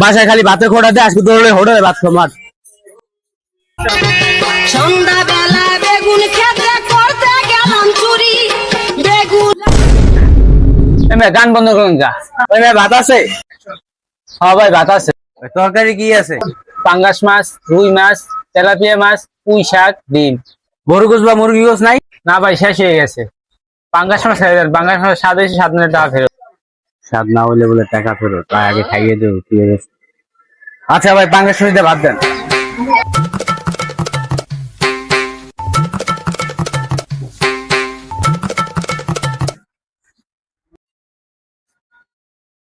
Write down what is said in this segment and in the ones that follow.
বাসায় খালি ভাতে খোড়া দে আজকে দৌড়ে হোটেলে ভাত খামার সন্ধ্যাবেলা বেগুন খেতে করতে গেলাম চুরি বেগুন গান বন্ধ করুন যা ওই মেয়ে ভাত আছে? হ্যাঁ ভাই ভাত আছে। তরকারি কি আছে? পাঙ্গাস মাছ রুই মাছ তেলাপিয়া মাছ পুঁই শাক ডিম। গরু গোস বা মুরগি গোস নাই? না ভাই শেষ হয়ে গেছে। পাঙ্গাস মাছ পাঙ্গাস মাছ স্বাদ হয়েছে সাত মিনিট টাকা ফেরত। স্বাদ না হইলে বলে টাকা ফেরো তাই আগে খাইয়ে দেবো আচ্ছা ভাই বাংলা শুনিতে ভাত দেন।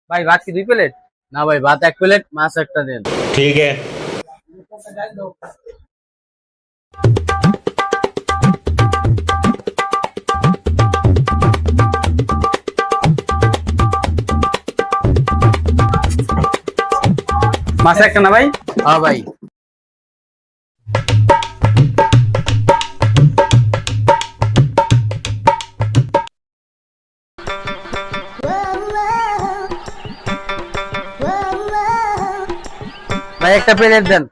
ভাই, ভাত কি দুই প্লেট? না ভাই, ভাত এক প্লেট, মাছ একটা দেন। ঠিক আছে। মাছ একটা না ভাই হ্যাঁ ভাই ভাই একটা প্লেট দেন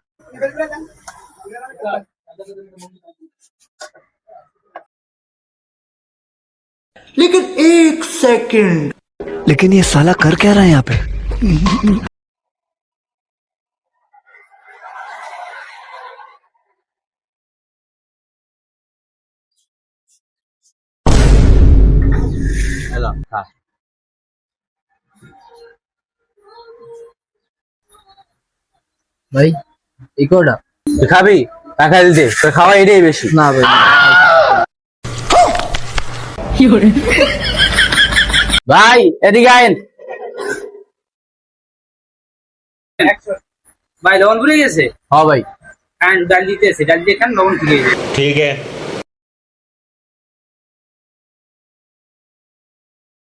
लेकिन एक सेकंड लेकिन ये साला कर क्या रहा है यहाँ पे খেলা কার ভাই তুই খাবি? দিতে। তোর খাওয়া এটাই বেশি। না ভাই। ভাই এদিকে আইন। ভাই লবণ ভুলে গেছে? হ্যাঁ ভাই। ডাল দিতেছে ডাল দিয়ে খান লবণ গেছে। ঠিক আছে।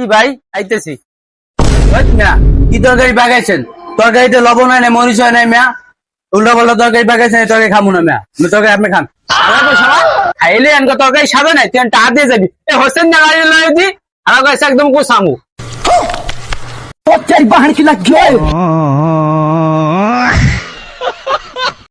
কি ভাই? আইতেছি। কি তরকারি বাগাইছেন তরকারিতে লবণ হয় না মরিচ হয় না মিয়া? উল্টা পাল্টা তরকারি বাগাইছেন তরকারি খামু না মিয়া। তরকারি আপনি খান। খাইলে এনকে তরকারি সাবে নাই তুই টা দিয়ে যাবি। এ হোসেন না গাড়ি লয় দি আমার কাছে একদম কো সামু তরকারি বাহার কি লাগ